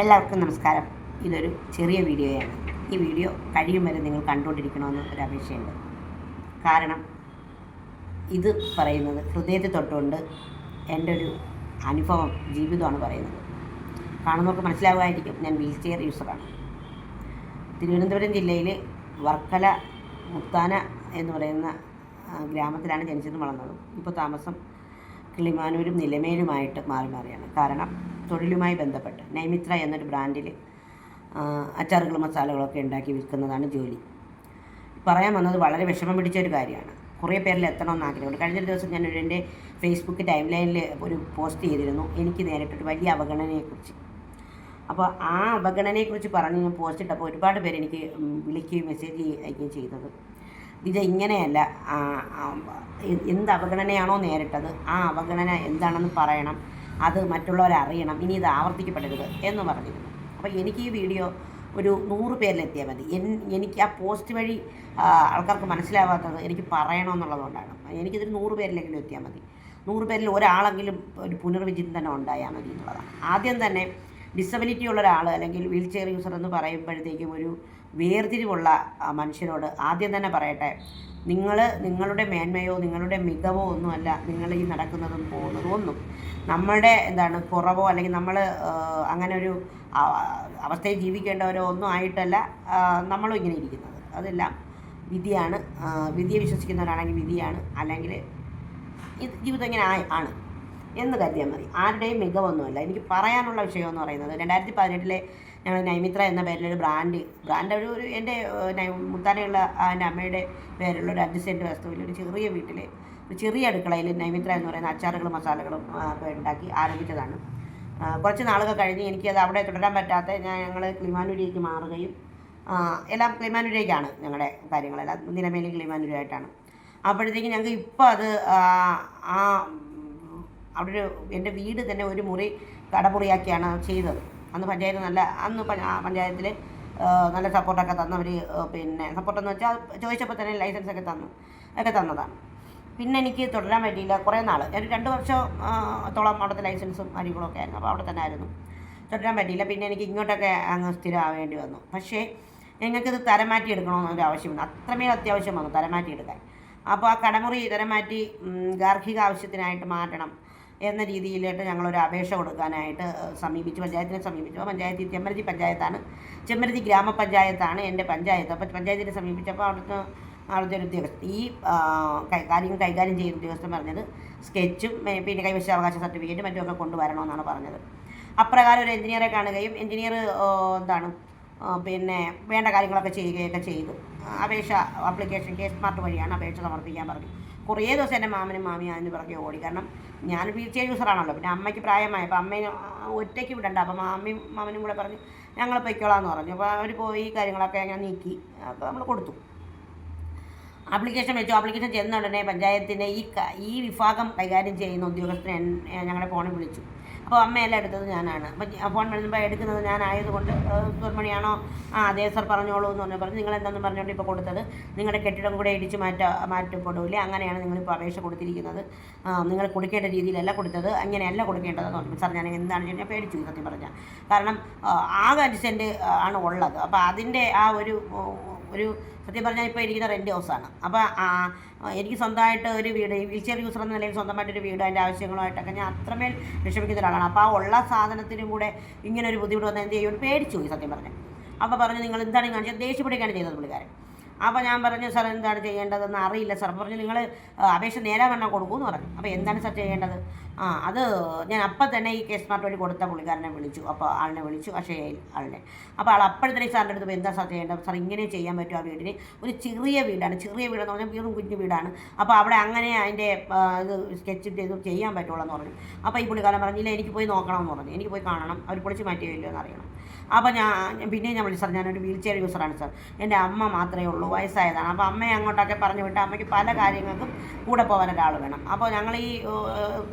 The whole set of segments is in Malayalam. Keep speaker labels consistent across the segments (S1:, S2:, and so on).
S1: എല്ലാവർക്കും നമസ്കാരം. ഇതൊരു ചെറിയ വീഡിയോയാണ്. ഈ വീഡിയോ കഴിയും വരെ നിങ്ങൾ കണ്ടുകൊണ്ടിരിക്കണമെന്ന് ഒരു അപേക്ഷയുണ്ട്. കാരണം ഇത് പറയുന്നത് ഹൃദയത്തിൽ തൊട്ടുകൊണ്ട് എന്റെ ഒരു അനുഭവം ജീവിതമാണ് പറയുന്നത്. കാണുന്നവർക്ക് മനസ്സിലാവുമായിരിക്കും. ഞാൻ വീൽ ചെയർ യൂസറാണ്. തിരുവനന്തപുരം ജില്ലയിൽ വർക്കല മുത്താന എന്ന് പറയുന്ന ഗ്രാമത്തിലാണ് ജനിച്ചതും വളർന്നതും. ഇപ്പോൾ താമസം കിളിമാനൂരും നിലമേലുമായിട്ട് മാറി മാറിയാണ്. കാരണം തൊഴിലുമായി ബന്ധപ്പെട്ട്. നൈമിത്ര എന്നൊരു ബ്രാൻഡിൽ അച്ചാറുകളും മസാലകളൊക്കെ ഉണ്ടാക്കി വിൽക്കുന്നതാണ് ജോലി. പറയാൻ വന്നത് വളരെ വിഷമം പിടിച്ച ഒരു കാര്യമാണ്. കുറേ പേരിൽ എത്തണമെന്ന് ആഗ്രഹമുണ്ട്. കഴിഞ്ഞ ദിവസം ഞാൻ ഒരു എന്റെ ഫേസ്ബുക്ക് ടൈം ലൈനിൽ ഒരു പോസ്റ്റ് ചെയ്തിരുന്നു. എനിക്ക് നേരിട്ടൊരു വലിയ അവഗണനയെക്കുറിച്ച്. അപ്പോൾ ആ അവഗണനയെക്കുറിച്ച് പറഞ്ഞ് ഞാൻ പോസ്റ്റ് ഇട്ടപ്പോൾ ഒരുപാട് പേര് എനിക്ക് വിളിക്കുകയും മെസ്സേജ് അയക്കുകയും ചെയ്തത്. ഇത് ഇങ്ങനെയല്ല എന്ത് അവഗണനയാണോ നേരിട്ടത് ആ അവഗണന എന്താണെന്ന് പറയണം. അത് മറ്റുള്ളവരറിയണം ഇനി ഇത് ആവർത്തിക്കപ്പെടരുത് എന്ന് പറഞ്ഞിരുന്നു. അപ്പോൾ എനിക്ക് ഈ വീഡിയോ ഒരു നൂറ് പേരിലെത്തിയാൽ മതി. എനിക്ക് ആ പോസ്റ്റ് വഴി ആൾക്കാർക്ക് മനസ്സിലാവാത്തത് എനിക്ക് പറയണമെന്നുള്ളതുകൊണ്ടാണ്. എനിക്കിതൊരു നൂറ് പേരിലെങ്കിലും എത്തിയാൽ മതി. നൂറ് പേരിൽ ഒരാളെങ്കിലും ഒരു പുനർവിചിന്തനം ഉണ്ടായാൽ മതി എന്നുള്ളതാണ്. ആദ്യം തന്നെ ഡിസബിലിറ്റി ഉള്ള ഒരാൾ അല്ലെങ്കിൽ വീൽ ചെയർ യൂസർ എന്ന് പറയുമ്പോഴത്തേക്കും ഒരു വേർതിരിവുള്ള മനുഷ്യരോട് ആദ്യം തന്നെ പറയട്ടെ നിങ്ങൾ നിങ്ങളുടെ മേന്മയോ നിങ്ങളുടെ മികവോ ഒന്നുമല്ല. നിങ്ങൾ ഈ നടക്കുന്നതും പോകുന്നതും ഒന്നും നമ്മുടെ എന്താണ് കുറവോ അല്ലെങ്കിൽ നമ്മൾ അങ്ങനെ ഒരു അവസ്ഥയിൽ ജീവിക്കേണ്ടവരോ ഒന്നും ആയിട്ടല്ല നമ്മളും ഇങ്ങനെ ഇരിക്കുന്നത്. അതെല്ലാം വിധിയാണ്. വിധിയെ വിശ്വസിക്കുന്നവരാണെങ്കിൽ വിധിയാണ്. അല്ലെങ്കിൽ ജീവിതം ഇങ്ങനെ ആണ് എന്ന് കരുതിയാൽ മതി. ആരുടെയും മികവൊന്നുമല്ല. എനിക്ക് പറയാനുള്ള വിഷയമെന്ന് പറയുന്നത് രണ്ടായിരത്തി പതിനെട്ടിലെ ഞങ്ങൾ നൈമിത്ര എന്ന പേരിലൊരു ബ്രാൻഡ് ബ്രാൻഡ് ഒരു ഒരു എന്റെ മുത്താനയുള്ള എന്റെ അമ്മയുടെ പേരിലുള്ള ഒരു അഞ്ച് സെന്റ് വസ്തുവിൽ ഒരു ചെറിയ വീട്ടിൽ ചെറിയ അടുക്കളയിൽ നൈമിത്ര എന്ന് പറയുന്ന അച്ചാറുകളും മസാലകളും ഉണ്ടാക്കി ആരംഭിച്ചതാണ്. കുറച്ച് നാളുകൾ കഴിഞ്ഞ് എനിക്കത് അവിടെ തുടരാൻ പറ്റാത്ത ഞാൻ ഞങ്ങൾ ക്ലിമാനൂരിലേക്ക് മാറുകയും എല്ലാം ക്ലിമാനുരിയിലേക്കാണ് ഞങ്ങളുടെ കാര്യങ്ങളെല്ലാം നിലമേലി ക്ലിമാനൂരായിട്ടാണ് അപ്പോഴത്തേക്കും ഞങ്ങൾക്ക് ഇപ്പോൾ അത് ആ, അവിടെ ഒരു എന്റെ വീട് തന്നെ ഒരു മുറി കടമുറിയാക്കിയാണ് ചെയ്തത്. അന്ന് പഞ്ചായത്ത് നല്ല അന്ന് പഞ്ചായത്തിൽ നല്ല സപ്പോർട്ടൊക്കെ തന്നവർ പിന്നെ സപ്പോർട്ടെന്ന് വെച്ചാൽ ചോദിച്ചപ്പോൾ തന്നെ ലൈസൻസ് ഒക്കെ തന്നു ഒക്കെ തന്നതാണ്. പിന്നെ എനിക്ക് തുടരാൻ പറ്റിയില്ല. കുറേ നാൾ ഒരു രണ്ട് വർഷത്തോളം അവിടുത്തെ ലൈസൻസും കാര്യങ്ങളൊക്കെ ആയിരുന്നു. അപ്പോൾ അവിടെ തന്നെ ആയിരുന്നു. തുടരാൻ പറ്റിയില്ല. പിന്നെ എനിക്ക് ഇങ്ങോട്ടൊക്കെ അങ്ങ് സ്ഥിരമാവേണ്ടി വന്നു. പക്ഷേ ഞങ്ങൾക്കിത് തരം മാറ്റി എടുക്കണമെന്നൊരു ആവശ്യമുണ്ട്. അത്രമേൽ അത്യാവശ്യം വന്നു തരം മാറ്റി എടുക്കാൻ. അപ്പോൾ ആ കടമുറി തരം മാറ്റി ഗാർഹിക ആവശ്യത്തിനായിട്ട് മാറ്റണം എന്ന രീതിയിലായിട്ട് ഞങ്ങളൊരു അപേക്ഷ കൊടുക്കാനായിട്ട് സമീപിച്ചു. പഞ്ചായത്തിനെ സമീപിച്ചു. പഞ്ചായത്തിൽ ചെമ്മരുതി പഞ്ചായത്താണ്. ചെമ്മരത്തി ഗ്രാമപഞ്ചായത്താണ് എന്റെ പഞ്ചായത്ത്. അപ്പോൾ പഞ്ചായത്തിനെ സമീപിച്ചപ്പോൾ അവിടുന്ന് അവിടുത്തെ ഒരു ഉദ്യോഗസ്ഥൻ ഈ കാര്യങ്ങൾ കൈകാര്യം ചെയ്യുന്ന ഉദ്യോഗസ്ഥൻ പറഞ്ഞത് സ്കെച്ചും പിന്നെ കൈവശാവകാശ സർട്ടിഫിക്കറ്റും മറ്റുമൊക്കെ കൊണ്ടുവരണമെന്നാണ് പറഞ്ഞത്. അപ്രകാരം ഒരു എഞ്ചിനീയറെ കാണുകയും എഞ്ചിനീയർ എന്താണ് പിന്നെ വേണ്ട കാര്യങ്ങളൊക്കെ ചെയ്യുകയൊക്കെ ചെയ്തു. അപേക്ഷ ആപ്ലിക്കേഷൻ കേസ് സ്മാർട്ട് വഴിയാണ് അപേക്ഷ സമർപ്പിക്കാൻ പറഞ്ഞു. കുറേ ദിവസം എന്റെ മാമനും മാമിയും അതിന് പിറകെ ഓടി. കാരണം ഞാൻ വീൽ ചെയർ യൂസറാണല്ലോ. പിന്നെ അമ്മയ്ക്ക് പ്രായമായി അപ്പോൾ അമ്മയെ ഒറ്റയ്ക്ക് വിടണ്ട. അപ്പോൾ മാമിയും മാമനും കൂടെ പറഞ്ഞു ഞങ്ങൾ പൊയ്ക്കോളാന്ന് പറഞ്ഞു. അപ്പോൾ അവർ പോയി കാര്യങ്ങളൊക്കെ ഞാൻ നീക്കി. അപ്പോൾ നമ്മൾ കൊടുത്തു. ആപ്ലിക്കേഷൻ വെച്ചു. ആപ്ലിക്കേഷൻ ചെന്ന ഉടനെ പഞ്ചായത്തിന്റെ ഈ ഈ വിഭാഗം കൈകാര്യം ചെയ്യുന്ന ഉദ്യോഗസ്ഥനെ ഞങ്ങളുടെ ഫോണിൽ വിളിച്ചു. അപ്പോൾ അമ്മയെല്ലാം എടുത്തത് ഞാനാണ്. അപ്പം ഫോൺ വിളിക്കുമ്പോൾ എടുക്കുന്നത് ഞാനായതുകൊണ്ട് സുബ്രഹ്മണിയാണോ ആ അതെ സർ പറഞ്ഞോളൂ എന്ന് പറഞ്ഞു. പറഞ്ഞു നിങ്ങൾ എന്താണെന്ന് പറഞ്ഞുകൊണ്ട് ഇപ്പോൾ കൊടുത്തത്? നിങ്ങളുടെ കെട്ടിടം കൂടെ ഇടിച്ച് മാറ്റ മാറ്റപ്പെടില്ലേ അങ്ങനെയാണ് നിങ്ങളിപ്പോൾ അപേക്ഷ കൊടുത്തിരിക്കുന്നത്. നിങ്ങൾ കൊടുക്കേണ്ട രീതിയിലല്ല കൊടുത്തത്. അങ്ങനെയല്ല കൊടുക്കേണ്ടതെന്ന് പറഞ്ഞു. സാർ ഞാൻ എന്താണ് ചെയ്യുന്നത് ഞാൻ പേടിച്ചു സത്യം പറഞ്ഞാൽ കാരണം ആ, അഞ്ച് ആണ് ഉള്ളത്. അപ്പോൾ അതിന്റെ ആ ഒരു ഒരു സത്യം പറഞ്ഞാൽ ഇപ്പോൾ ഇരിക്കുന്ന റെന്റ് ഹൗസാണ് അപ്പോൾ എനിക്ക് സ്വന്തമായിട്ട് ഒരു വീട് വീൽ ചെയർ യൂസർ എന്ന നിലയിൽ സ്വന്തമായിട്ടൊരു വീട് അതിന്റെ ആവശ്യങ്ങളുമായിട്ടൊക്കെ ഞാൻ അത്രമേൽ വിഷമിക്കുന്ന ഒരാളാണ്. അപ്പോൾ ആ ഉള്ള സാധനത്തിനും കൂടെ ഇങ്ങനെ ഒരു ബുദ്ധിമുട്ട് വന്നാൽ എന്ത് ചെയ്യും? പേടിച്ചു പോയി സത്യം പറഞ്ഞാൽ അപ്പോൾ പറഞ്ഞു നിങ്ങൾ എന്താണ് കാണിച്ചത് ദേഷ്യപ്പെടുകയാണ് ചെയ്തത് പുള്ളിക്കാരൻ. അപ്പോൾ ഞാൻ പറഞ്ഞു സാർ എന്താണ് ചെയ്യേണ്ടതെന്ന് അറിയില്ല സാർ. പറഞ്ഞു നിങ്ങൾ അപേക്ഷ നേരാവണ്ണം കൊടുക്കുമെന്ന് പറഞ്ഞു. അപ്പോൾ എന്താണ് സാർ ചെയ്യേണ്ടത്? ആ അത് ഞാൻ അപ്പം തന്നെ ഈ കേസ് മാർട്ട് വഴി കൊടുത്ത പുള്ളിക്കാരനെ വിളിച്ചു. അപ്പോൾ ആളിനെ വിളിച്ചു. പക്ഷേ ആളിനെ. അപ്പോൾ ആൾ അപ്പോഴത്തേക്ക് സാറിന്റെ അടുത്ത് എന്താ സാർ ചെയ്യേണ്ടത്? സാർ ഇങ്ങനെ ചെയ്യാൻ പറ്റും ആ വീടിന്? ഒരു ചെറിയ വീടാണ്. ചെറിയ വീടെന്ന് പറഞ്ഞാൽ വീറും കുഞ്ഞു വീടാണ്. അപ്പോൾ അവിടെ അങ്ങനെ അതിന്റെ ഇത് സ്കെച്ച് ചെയ്ത് ചെയ്യാൻ പറ്റുള്ളൂ എന്ന് പറഞ്ഞു. അപ്പോൾ ഈ പുള്ളിക്കാരൻ പറഞ്ഞില്ല എനിക്ക് പോയി നോക്കണമെന്ന് പറഞ്ഞു. എനിക്ക് പോയി കാണണം. അവർ പൊളിച്ച് മാറ്റിയില്ലോ എന്ന് അറിയണം. അപ്പോൾ ഞാൻ പിന്നെ ഞാൻ വിളിച്ചു സാർ ഞാനൊരു വീൽ ചെയർ യൂസറാണ് സാർ. എന്റെ അമ്മ മാത്രമേ ഉള്ളൂ. വയസ്സായതാണ്. അപ്പോൾ അമ്മയെ അങ്ങോട്ടൊക്കെ പറഞ്ഞു വിട്ട് അമ്മയ്ക്ക് പല കാര്യങ്ങൾക്കും കൂടെ പോകാൻ ഒരാൾ വേണം. അപ്പോൾ ഞങ്ങൾ ഈ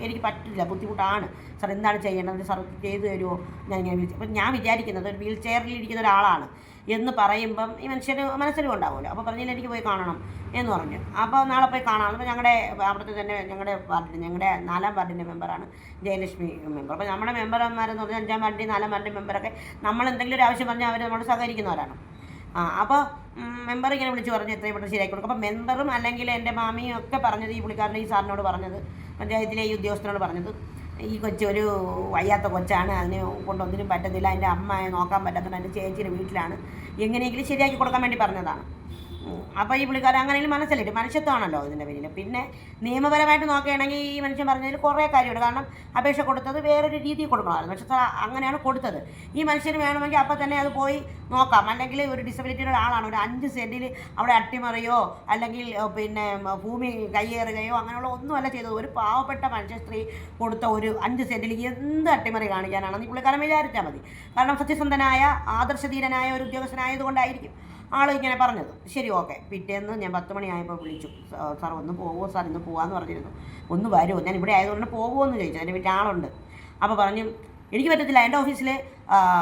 S1: എനിക്ക് പറ്റില്ല ബുദ്ധിമുട്ടാണ്. സാർ എന്താണ് ചെയ്യേണ്ടത്? സാർ ചെയ്തു തരുമോ? ഞാൻ ഇങ്ങനെ വിളിച്ചു. അപ്പം ഞാൻ വിചാരിക്കുന്നത് ഒരു വീൽ ചെയറിൽ ഇരിക്കുന്ന ഒരാളാണ് എന്ന് പറയുമ്പം ഈ മനുഷ്യന് മനസ്സിലും ഉണ്ടാവുമല്ലോ. അപ്പോൾ പറഞ്ഞില്ല എനിക്ക് പോയി കാണണം എന്ന് പറഞ്ഞു. അപ്പോൾ നാളെ പോയി കാണാം. അപ്പോൾ ഞങ്ങളുടെ അവിടുത്തെ തന്നെ ഞങ്ങളുടെ വാർഡിന്റെ ഞങ്ങളുടെ നാലാം വാർഡിന്റെ മെമ്പറാണ് ജയലക്ഷ്മി മെമ്പർ. അപ്പോൾ നമ്മുടെ മെമ്പർമാരെന്ന് പറഞ്ഞാൽ അഞ്ചാം വാർഡിന്റെ നാലാം വാർഡിന്റെ മെമ്പറൊക്കെ നമ്മൾ എന്തെങ്കിലും ഒരു ആവശ്യം പറഞ്ഞാൽ അവർ നമ്മളോട് സഹകരിക്കുന്നവരാണ്. ആ അപ്പോൾ മെമ്പർ ഇങ്ങനെ വിളിച്ച് പറഞ്ഞു എത്രയും പെട്ടെന്ന് ശരിയാക്കി കൊടുക്കും. അപ്പോൾ മെമ്പറും അല്ലെങ്കിൽ എന്റെ മാമിയും ഒക്കെ പറഞ്ഞത് ഈ പുള്ളിക്കാരന്റെ ഈ സാറിനോട് പറഞ്ഞത് പഞ്ചായത്തിലെ ഈ ഉദ്യോഗസ്ഥനോട് പറഞ്ഞത് ഈ കൊച്ചൊരു വയ്യാത്ത കൊച്ചാണ് അതിന് കൊണ്ടൊന്നിനും പറ്റത്തില്ല അതിന്റെ അമ്മയെ നോക്കാൻ പറ്റാത്തതുകൊണ്ട് എന്റെ ചേച്ചിയുടെ വീട്ടിലാണ് എങ്ങനെയെങ്കിലും ശരിയാക്കി കൊടുക്കാൻ വേണ്ടി പറഞ്ഞതാണ്. അപ്പോൾ ഈ പുള്ളിക്കാരൻ അങ്ങനെയും മനസ്സിലിട്ട് മനുഷ്യത്വമാണല്ലോ ഇതിന്റെ പേരിൽ പിന്നെ നിയമപരമായിട്ട് നോക്കുകയാണെങ്കിൽ ഈ മനുഷ്യൻ പറഞ്ഞതിൽ കുറേ കാര്യമുണ്ട്. കാരണം അപേക്ഷ കൊടുത്തത് വേറൊരു രീതിയിൽ കൊടുക്കണമായിരുന്നു. പക്ഷേ അങ്ങനെയാണ് കൊടുത്തത്. ഈ മനുഷ്യന് വേണമെങ്കിൽ അപ്പോൾ തന്നെ അത് പോയി നോക്കാം. അല്ലെങ്കിൽ ഒരു ഡിസബിലിറ്റിയുടെ ആളാണ് ഒരു അഞ്ച് സെന്റിൽ അവിടെ അട്ടിമറിയോ അല്ലെങ്കിൽ പിന്നെ ഭൂമി കയ്യേറുകയോ അങ്ങനെയുള്ള ഒന്നുമല്ല ചെയ്തത്. ഒരു പാവപ്പെട്ട മനുഷ്യ സ്ത്രീ കൊടുത്ത ഒരു അഞ്ച് സെന്റിൽ എന്ത് അട്ടിമറി കാണിക്കാനാണെന്ന് ഈ പുള്ളിക്കാരൻ വിചാരിച്ചാൽ മതി. കാരണം സത്യസന്ധനായ ആദർശധീരനായ ഒരു ഉദ്യോഗസ്ഥനായതുകൊണ്ടായിരിക്കും. ആൾ ഇങ്ങനെ പറഞ്ഞത്. ശരി ഓക്കെ. പിറ്റേന്ന് ഞാൻ പത്ത് മണിയായപ്പോൾ വിളിച്ചു. "സാ- സാർ ഒന്ന് പോകുമോ സാർ ഇന്ന് പോകാമെന്ന് പറഞ്ഞിരുന്നു. ഒന്ന് വരുമോ ഞാൻ ഇവിടെ ആയതുകൊണ്ട് പോകുമോ എന്ന് ചോദിച്ചു. എന്റെ വീട്ടിൽ ആളുണ്ട് അപ്പോൾ പറഞ്ഞു എനിക്ക് പറ്റത്തില്ല. എന്റെ ഓഫീസിൽ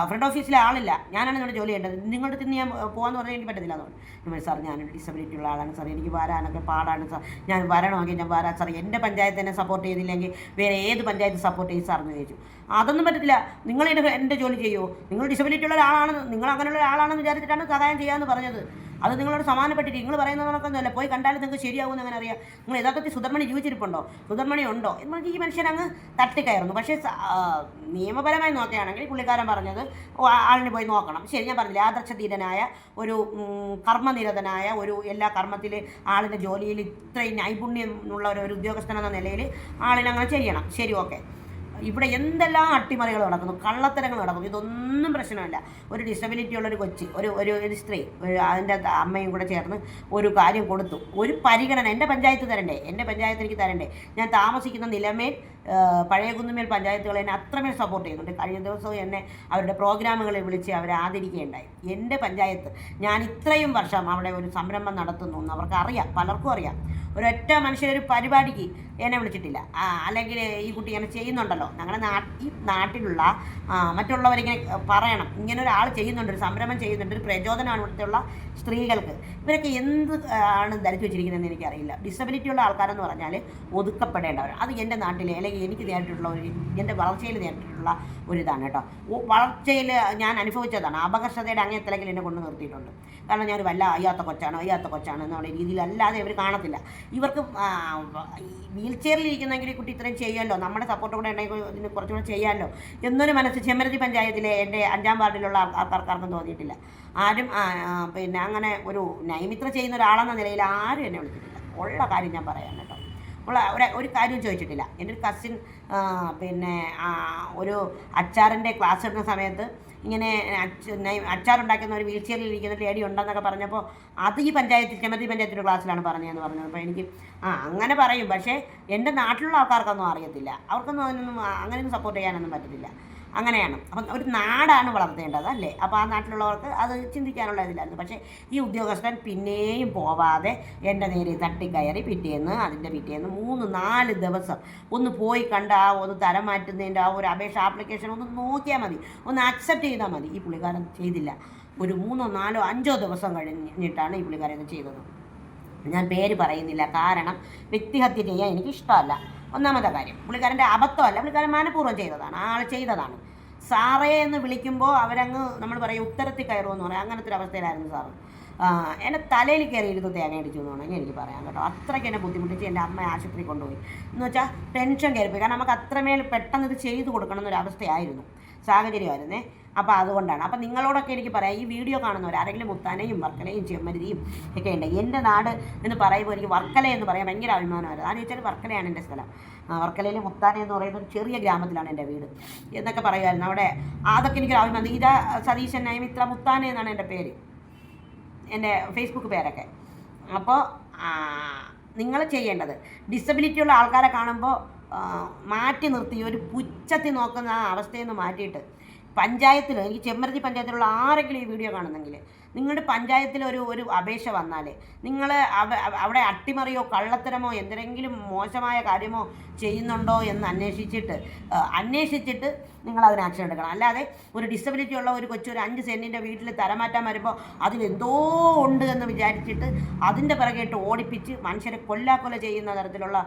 S1: ഫ്രണ്ട് ഓഫീസിലെ ആളില്ല. ഞാനാണ് നിങ്ങളുടെ ജോലി ചെയ്യേണ്ടത്. നിങ്ങളുടെ അടുത്ത് ഞാൻ പോകാമെന്ന് പറഞ്ഞാൽ എനിക്ക് പറ്റത്തില്ല പറഞ്ഞു, സാർ ഞാനൊരു ഡിസബിലിറ്റി ഉള്ള ആളാണ്. സാർ എനിക്ക് വരാനൊക്കെ പാടാണ് സാർ. ഞാൻ വരണമെങ്കിൽ ഞാൻ വരാം. സാർ എന്റെ പഞ്ചായത്ത് എന്നെ സപ്പോർട്ട് ചെയ്തില്ലെങ്കിൽ വേറെ ഏത് പഞ്ചായത്ത് സപ്പോർട്ട് ചെയ്യും സാർ ചോദിച്ചു. അതൊന്നും പറ്റത്തില്ല. നിങ്ങൾ എന്റെ ജോലി ചെയ്യുമോ നിങ്ങൾ ഡിസബിലിറ്റി ഉള്ള ഒരാളാണെന്ന് നിങ്ങൾ അങ്ങനെയുള്ള ഒരാളാണെന്ന് വിചാരിച്ചിട്ടാണ് സഹായം ചെയ്യാമെന്ന് പറഞ്ഞത്. അത് നിങ്ങളോട് സമാനപ്പെട്ടിട്ട് നിങ്ങൾ പറയുന്നത് പറയുന്നതൊക്കെ പോയി കണ്ടാലും നിങ്ങൾക്ക് ശരിയാവുമെന്ന് അങ്ങനെ അറിയാം? നിങ്ങൾ യഥാർത്ഥത്തിൽ സുധർമണി ജീവിച്ചിരിപ്പുണ്ടോ? സുധർമണി ഉണ്ടോ? എന്ന് ഈ മനുഷ്യൻ അങ്ങ് തട്ടിക്കയറുന്നു. പക്ഷേ നിയമപരമായി നോക്കുകയാണെങ്കിൽ പുള്ളിക്കാരൻ പറഞ്ഞത് ആളിനെ പോയി നോക്കണം. ശരി ഞാൻ പറഞ്ഞില്ല ആദർശധീരനായ ഒരു കർമ്മനിരതനായ ഒരു എല്ലാ കർമ്മത്തിൽ ആളിന്റെ ജോലിയിൽ ഇത്രയും നൈപുണ്യമുള്ള ഒരു ഉദ്യോഗസ്ഥനെന്ന നിലയിൽ ആളിനെ അങ്ങനെ ചെയ്യണം. ശരി ഓക്കെ. ഇവിടെ എന്തെല്ലാം അട്ടിമറികൾ നടക്കുന്നു? കള്ളത്തരങ്ങൾ നടക്കുന്നു. ഇതൊന്നും പ്രശ്നമല്ല. ഒരു ഡിസബിലിറ്റി ഉള്ള ഒരു കൊച്ചി ഒരു ഒരു ഒരു സ്ത്രീ ഒരു അതിന്റെ അമ്മയും കൂടെ ചേർന്ന് ഒരു കാര്യം കൊടുത്തു. ഒരു പരിഗണന എന്റെ പഞ്ചായത്ത് തരണ്ടേ? എന്റെ പഞ്ചായത്ത് എനിക്ക് തരണ്ടേ? ഞാൻ താമസിക്കുന്ന നിലമേൽ പഴയ കുന്നുമേൽ പഞ്ചായത്തുകൾ എന്നെ അത്രമേൽ സപ്പോർട്ട് ചെയ്യുന്നുണ്ട്. കഴിഞ്ഞ ദിവസവും എന്നെ അവരുടെ പ്രോഗ്രാമുകളിൽ വിളിച്ച് അവരെ ആദരിക്കുകയുണ്ടായി. എന്റെ പഞ്ചായത്ത് ഞാൻ ഇത്രയും വർഷം അവിടെ ഒരു സംരംഭം നടത്തുന്നു എന്ന് അവർക്ക് അറിയാം. പലർക്കും അറിയാം. ഒരൊറ്റ മനുഷ്യരൊരു പരിപാടിക്ക് എന്നെ വിളിച്ചിട്ടില്ല. അല്ലെങ്കിൽ ഈ കുട്ടി ഇങ്ങനെ ചെയ്യുന്നുണ്ടല്ലോ. ഞങ്ങളുടെ നാ ഈ നാട്ടിലുള്ള മറ്റുള്ളവരിങ്ങനെ പറയണം. ഇങ്ങനെ ഒരാൾ ചെയ്യുന്നുണ്ട് ഒരു സംരംഭം ചെയ്യുന്നുണ്ട് ഒരു പ്രചോദനമാണ് ഇവിടുത്തെയുള്ള സ്ത്രീകൾക്ക്. ഇവരൊക്കെ എന്ത് ആണ് ധരിച്ചു വെച്ചിരിക്കുന്നതെന്ന് എനിക്കറിയില്ല. ഡിസബിലിറ്റി ഉള്ള ആൾക്കാരെന്ന് പറഞ്ഞാൽ ഒതുക്കപ്പെടേണ്ടവർ അത് എന്റെ നാട്ടിലെ അല്ലെങ്കിൽ എനിക്ക് നേരിട്ടുള്ള ഒരു എന്റെ വളർച്ചയിൽ നേരിട്ടിട്ടുള്ള ഒരു ഇതാണ് കേട്ടോ വളർച്ചയിൽ ഞാൻ അനുഭവിച്ചതാണ്. അപകർഷതയുടെ അങ്ങേത്തലങ്കിൽ എന്നെ കൊണ്ട് നിർത്തിയിട്ടുണ്ട്. കാരണം ഞാൻ വല്ല അയ്യാത്ത കൊച്ചാണ് അയ്യാത്ത കൊച്ചാണ് എന്നുള്ള രീതിയിലല്ലാതെ അവർ കാണത്തില്ല. ഇവർക്ക് വീൽ ചെയറിൽ ഇരിക്കുന്നെങ്കിൽ കുട്ടി ഇത്രയും ചെയ്യാമല്ലോ നമ്മുടെ സപ്പോർട്ട് കൂടെ ഉണ്ടെങ്കിൽ ഇതിന് കുറച്ചുകൂടെ ചെയ്യാമല്ലോ എന്നൊരു മനസ്സ് ചെമ്മരത്തി പഞ്ചായത്തിലെ എന്റെ അഞ്ചാം വാർഡിലുള്ള ആൾ- ആൾക്കാർക്കാർക്കും തോന്നിയിട്ടില്ല. ആരും പിന്നെ അങ്ങനെ ഒരു നൈമിത്ര ചെയ്യുന്ന ഒരാളെന്ന നിലയിൽ ആരും എന്നെ വിളിച്ചിട്ടില്ല. ഉള്ള കാര്യം ഞാൻ പറയാം കേട്ടോ. ഉള്ള ഒരു ഒരു കാര്യം ചോദിച്ചിട്ടില്ല. എന്റെ ഒരു കസിൻ പിന്നെ ഒരു അച്ചാറിന്റെ ക്ലാസ് എടുക്കുന്ന സമയത്ത് ഇങ്ങനെ അച്ചാറുണ്ടാക്കുന്ന ഒരു വീൽ ചെയറിൽ ഇരിക്കുന്ന ലേഡി ഉണ്ടെന്നൊക്കെ പറഞ്ഞപ്പോൾ അത് ഈ പഞ്ചായത്തിൽ ചെമ്മത്തി പഞ്ചായത്തിന്റെ ക്ലാസ്സിലാണ് പറഞ്ഞതെന്ന് പറഞ്ഞത്. അപ്പോൾ എനിക്ക് ആ അങ്ങനെ പറയും. പക്ഷേ എന്റെ നാട്ടിലുള്ള ആൾക്കാർക്കൊന്നും അറിയത്തില്ല. അവർക്കൊന്നും അതിനൊന്നും അങ്ങനെയൊന്നും സപ്പോർട്ട് ചെയ്യാനൊന്നും പറ്റത്തില്ല. അങ്ങനെയാണ്. അപ്പം ഒരു നാടാണ് വളർത്തേണ്ടത് അല്ലേ? അപ്പോൾ ആ നാട്ടിലുള്ളവർക്ക് അത് ചിന്തിക്കാനുള്ള ഇതിലായിരുന്നു. പക്ഷേ ഈ ഉദ്യോഗസ്ഥൻ പിന്നെയും പോവാതെ എന്റെ നേരെ തട്ടിക്കയറി പിറ്റേന്ന് അതിന്റെ പിറ്റേന്ന് മൂന്ന് നാല് ദിവസം ഒന്ന് പോയി കണ്ട ആ ഒന്ന് തരം മാറ്റുന്നതിന്റെ ആ ഒരു അപേക്ഷ ആപ്ലിക്കേഷൻ ഒന്ന് നോക്കിയാൽ മതി. ഒന്ന് അക്സെപ്റ്റ് ചെയ്താൽ മതി. ഈ പുള്ളിക്കാരൻ ചെയ്തില്ല. ഒരു മൂന്നോ നാലോ അഞ്ചോ ദിവസം കഴിഞ്ഞിട്ടാണ് ഈ പുള്ളിക്കാരൻ ചെയ്തത്. ഞാൻ പേര് പറയുന്നില്ല കാരണം വ്യക്തിഹത്യ ചെയ്യാൻ എനിക്ക് ഇഷ്ടമല്ല. ഒന്നാമത്തെ കാര്യം പുള്ളിക്കാരന്റെ അബദ്ധമല്ല പുള്ളിക്കാരൻ മനഃപൂർവം ചെയ്തതാണ് ആൾ ചെയ്തതാണ്. സാറേ എന്ന് വിളിക്കുമ്പോൾ അവരങ്ങ് നമ്മൾ പറയും ഉത്തരത്തിൽ കയറുമെന്ന് പറയാം. അങ്ങനത്തെ ഒരു അവസ്ഥയിലായിരുന്നു സാറ്. എന്റെ തലയിൽ കയറി ഇരുന്ന് തേങ്ങ അടിച്ചു എന്ന് വേണമെങ്കിൽ എനിക്ക് പറയാം കേട്ടോ. അത്രയ്ക്ക് എന്നെ ബുദ്ധിമുട്ടിച്ച് എന്റെ അമ്മ ആശുപത്രി കൊണ്ടുപോയി. എന്ന് വെച്ചാൽ ടെൻഷൻ കയറിപ്പോയി. കാരണം നമുക്ക് അത്രമേൽ പെട്ടെന്ന് ഇത് ചെയ്തു കൊടുക്കണം എന്നൊരു അവസ്ഥയായിരുന്നു. സാഹചര്യമായിരുന്നേ. അപ്പോൾ അതുകൊണ്ടാണ്. അപ്പോൾ നിങ്ങളോടൊക്കെ എനിക്ക് പറയാം ഈ വീഡിയോ കാണുന്നവർ ആരെങ്കിലും മുത്താനയും വർക്കലയും ചെമ്മരുതിയും ഒക്കെ ഉണ്ട്. എന്റെ നാട് എന്ന് പറയുമ്പോൾ എനിക്ക് വർക്കല എന്ന് പറയാൻ ഭയങ്കര അഭിമാനമായിരുന്നു ആരെന്ന് വെച്ചാൽ വർക്കലയാണ് എന്റെ സ്ഥലം. വർക്കലയിൽ മുത്താന എന്ന് പറയുന്ന ഒരു ചെറിയ ഗ്രാമത്തിലാണ് എന്റെ വീട്. എന്നൊക്കെ പറയുമായിരുന്നു. അവിടെ അതൊക്കെ എനിക്കൊരു അഭിമാനം. ഇതാ സതീശൻ നയമിത്ര മുത്താന എന്നാണ് എന്റെ പേര്. എന്റെ ഫേസ്ബുക്ക് പേരൊക്കെ. അപ്പോൾ നിങ്ങൾ ചെയ്യേണ്ടത് ഡിസബിലിറ്റി ഉള്ള ആൾക്കാരെ കാണുമ്പോൾ മാറ്റി നിർത്തി ഒരു പുച്ഛത്തിൽ നോക്കുന്ന ആ അവസ്ഥയിൽ നിന്ന് മാറ്റിയിട്ട് പഞ്ചായത്തിൽ എനിക്ക് ചെമ്മരത്തി പഞ്ചായത്തിലുള്ള ആരെങ്കിലും ഈ വീഡിയോ കാണുന്നെങ്കിൽ നിങ്ങളുടെ പഞ്ചായത്തിൽ ഒരു ഒരു അപേക്ഷ വന്നാൽ നിങ്ങൾ അവിടെ അട്ടിമറിയോ കള്ളത്തരമോ എന്തെങ്കിലും മോശമായ കാര്യമോ ചെയ്യുന്നുണ്ടോ എന്ന് അന്വേഷിച്ചിട്ട് അന്വേഷിച്ചിട്ട് നിങ്ങൾ അതിന് ആക്ഷൻ എടുക്കണം. അല്ലാതെ ഒരു ഡിസബിലിറ്റി ഉള്ള ഒരു കൊച്ചു ഒരു അഞ്ച് സെന്റിന്റെ വീട്ടിൽ തരമാറ്റാൻ വരുമ്പോൾ അതിലെന്തോ ഉണ്ട് എന്ന് വിചാരിച്ചിട്ട് അതിന്റെ പിറകെയിട്ട് ഓടിപ്പിച്ച് മനുഷ്യരെ കൊല്ലാക്കൊല ചെയ്യുന്ന തരത്തിലുള്ള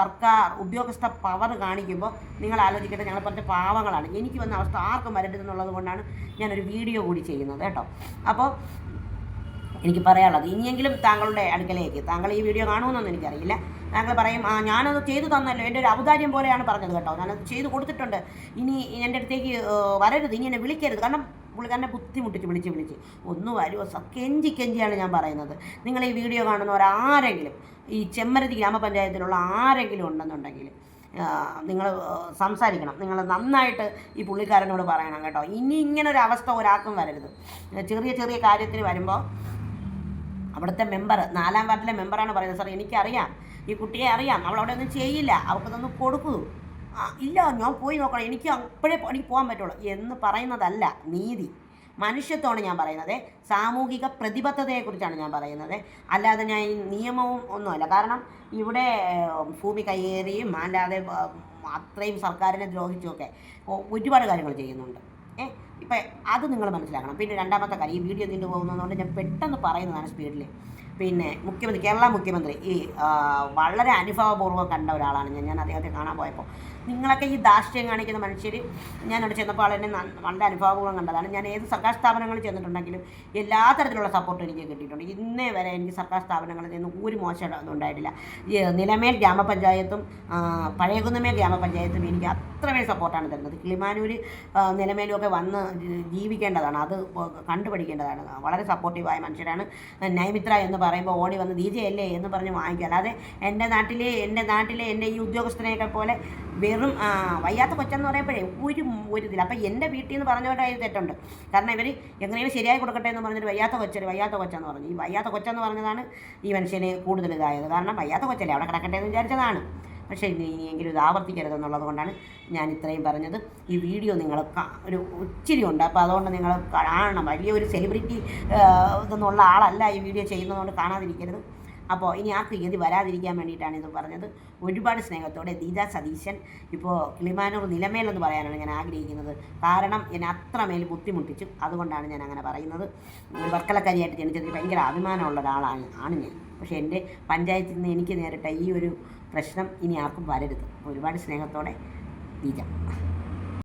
S1: സർക്കാർ ഉദ്യോഗസ്ഥ പവർ കാണിക്കുമ്പോൾ നിങ്ങൾ ആലോചിക്കട്ടെ ഞങ്ങൾ പറഞ്ഞ പാവങ്ങളാണ്. എനിക്ക് വന്ന അവസ്ഥ ആർക്കും വരരുതെന്നുള്ളത് കൊണ്ടാണ് ഞാനൊരു വീഡിയോ കൂടി ചെയ്യുന്നത് കേട്ടോ. അപ്പോൾ എനിക്ക് പറയാനുള്ളത്. ഇനിയെങ്കിലും താങ്കളുടെ അടുക്കലേക്ക് താങ്കൾ ഈ വീഡിയോ കാണുമെന്നൊന്നും എനിക്കറിയില്ല. താങ്കൾ പറയും ആ ഞാനത് ചെയ്തു തന്നല്ലോ. എന്റെ ഒരു ഔദാര്യം പോലെയാണ് പറഞ്ഞത് കേട്ടോ. ഞാനത് ചെയ്തു കൊടുത്തിട്ടുണ്ട്. ഇനി എന്റെ അടുത്തേക്ക് വരരുത്. ഇനി എന്നെ വിളിക്കരുത്. കാരണം പുള്ളിക്കാരനെ ബുദ്ധിമുട്ടിച്ച് വിളിച്ച് വിളിച്ച് ഒന്ന് വരുമോ കെഞ്ചി കെഞ്ചിയാണ് ഞാൻ പറയുന്നത്. നിങ്ങൾ ഈ വീഡിയോ കാണുന്നവരാരെങ്കിലും ഈ ചെമ്മരതി ഗ്രാമപഞ്ചായത്തിലുള്ള ആരെങ്കിലും ഉണ്ടെന്നുണ്ടെങ്കിൽ നിങ്ങൾ സംസാരിക്കണം. നിങ്ങൾ നന്നായിട്ട് ഈ പുള്ളിക്കാരനോട് പറയണം കേട്ടോ. ഇനി ഇങ്ങനെ ഒരു അവസ്ഥ ഒരാൾക്കും വരരുത്. ചെറിയ ചെറിയ കാര്യത്തിന് വരുമ്പോൾ അവിടുത്തെ മെമ്പർ നാലാം വാർഡിലെ മെമ്പറാണ് പറയുന്നത്. സാർ എനിക്കറിയാം. ഈ കുട്ടിയെ അറിയാം. അവൾ അവിടെ ഒന്നും ചെയ്യില്ല. അവൾക്കതൊന്ന് കൊടുക്കൂ. ഇല്ല ഞാൻ പോയി നോക്കണം എനിക്ക് അപ്പോഴേ എനിക്ക് പോകാൻ പറ്റുള്ളൂ. എന്ന് പറയുന്നതല്ല നീതി. മനുഷ്യത്വമാണ് ഞാൻ പറയുന്നത്. സാമൂഹിക പ്രതിബദ്ധതയെക്കുറിച്ചാണ് ഞാൻ പറയുന്നത്. അല്ലാതെ ഞാൻ ഈ നിയമവും ഒന്നുമല്ല. കാരണം ഇവിടെ ഭൂമി കയ്യേറിയും അല്ലാതെ അത്രയും സർക്കാരിനെ ദ്രോഹിച്ചുമൊക്കെ ഒരുപാട് കാര്യങ്ങൾ ചെയ്യുന്നുണ്ട്. ഇപ്പം അത് നിങ്ങൾ മനസ്സിലാക്കണം. പിന്നെ രണ്ടാമത്തെ കാര്യം ഈ വീഡിയോ നീണ്ടു പോകുന്നതുകൊണ്ട് ഞാൻ പെട്ടെന്ന് പറയുന്നതാണ് സ്പീഡിൽ പിന്നെ മുഖ്യമന്ത്രി കേരള മുഖ്യമന്ത്രി ഈ വളരെ അനുഭവപൂർവം കണ്ട ഒരാളാണ് ഞാൻ. ഞാൻ അദ്ദേഹത്തെ കാണാൻ പോയപ്പോൾ നിങ്ങളൊക്കെ ഈ ദാഷ്ട്യം കാണിക്കുന്ന മനുഷ്യർ ഞാൻ അവിടെ ചെന്നപ്പോൾ നന്ന- വളരെ അനുഭവപൂർവം കണ്ടതാണ്. ഞാൻ ഏത് സർക്കാർ സ്ഥാപനങ്ങളിൽ ചെന്നിട്ടുണ്ടെങ്കിലും എല്ലാ തരത്തിലുള്ള സപ്പോർട്ട് എനിക്ക് കിട്ടിയിട്ടുണ്ട്. ഇന്നേ വരെ എനിക്ക് സർക്കാർ സ്ഥാപനങ്ങളിൽ നിന്ന് ഒരു മോശം ഒന്നും ഉണ്ടായിട്ടില്ല. നിലമേൽ ഗ്രാമപഞ്ചായത്തും പഴയകുന്നമേൽ ഗ്രാമപഞ്ചായത്തും എനിക്ക് അത്രമേൽ സപ്പോർട്ടാണ് തരുന്നത്. കിളിമാനൂർ ആ, നിലമേലും ഒക്കെ വന്ന് ജീവിക്കേണ്ടതാണ്. അത് കണ്ടുപഠിക്കേണ്ടതാണ് വളരെ സപ്പോർട്ടീവായ മനുഷ്യരാണ്. നൈമിത്ര എന്ന് പറയുമ്പോൾ ഓടി വന്ന് ദീജയല്ലേ എന്ന് പറഞ്ഞ് വാങ്ങിക്കുക. അല്ലാതെ എന്റെ നാട്ടിലെ എന്റെ നാട്ടിലെ എന്റെ ഈ ഉദ്യോഗസ്ഥനെയൊക്കെ പോലെ വെറും വയ്യാത്ത കൊച്ചെന്ന് പറയുമ്പോഴേ ഒരു ഒരു ഇതില്ല. അപ്പം എന്റെ വീട്ടിൽ നിന്ന് പറഞ്ഞവരുടെ തെറ്റുണ്ട്. കാരണം ഇവർ എങ്ങനെയും ശരിയായി കൊടുക്കട്ടെ എന്ന് പറഞ്ഞിട്ട് വയ്യാത്ത കൊച്ചര് വയ്യാത്ത കൊച്ചെന്ന് പറഞ്ഞു. ഈ വയ്യാത്ത കൊച്ചെന്ന് പറഞ്ഞതാണ് ഈ മനുഷ്യന് കൂടുതൽ ഇതായത്. കാരണം വയ്യാത്ത കൊച്ചല്ലേ അവിടെ കിടക്കട്ടെ എന്ന് വിചാരിച്ചതാണ്. പക്ഷേ ഇനി ഇനിയെങ്കിലും ഇത് ആവർത്തിക്കരുത് എന്നുള്ളത് കൊണ്ടാണ് ഞാൻ ഇത്രയും പറഞ്ഞത്. ഈ വീഡിയോ നിങ്ങൾ ഒരു ഒത്തിരി ഉണ്ട്. അപ്പോൾ അതുകൊണ്ട് നിങ്ങൾ കാണണം. വലിയൊരു സെലിബ്രിറ്റി ഇതെന്നുള്ള ആളല്ല ഈ വീഡിയോ ചെയ്യുന്നതുകൊണ്ട് കാണാതിരിക്കരുത്. അപ്പോൾ ഇനി ആ തീയതി വരാതിരിക്കാൻ വേണ്ടിയിട്ടാണ് ഇത് പറഞ്ഞത്. ഒരുപാട് സ്നേഹത്തോടെ ദീത സതീശൻ ഇപ്പോൾ കിളിമാനൂർ നിലമേലെന്ന് പറയാനാണ് ഞാൻ ആഗ്രഹിക്കുന്നത്. കാരണം എന്നെ അത്രമേൽ ബുദ്ധിമുട്ടിച്ചു. അതുകൊണ്ടാണ് ഞാൻ അങ്ങനെ പറയുന്നത്. വർക്കലക്കാരിയായിട്ട് ജനിച്ചതിൽ ഭയങ്കര അഭിമാനമുള്ള ഒരാളാണ് ആണ് ഞാൻ. പക്ഷേ എന്റെ പഞ്ചായത്തിൽ നിന്ന് എനിക്ക് നേരിട്ട ഈ ഒരു പ്രശ്നം ഇനി ആർക്കും വരരുത്. ഒരുപാട് സ്നേഹത്തോടെ ദീജ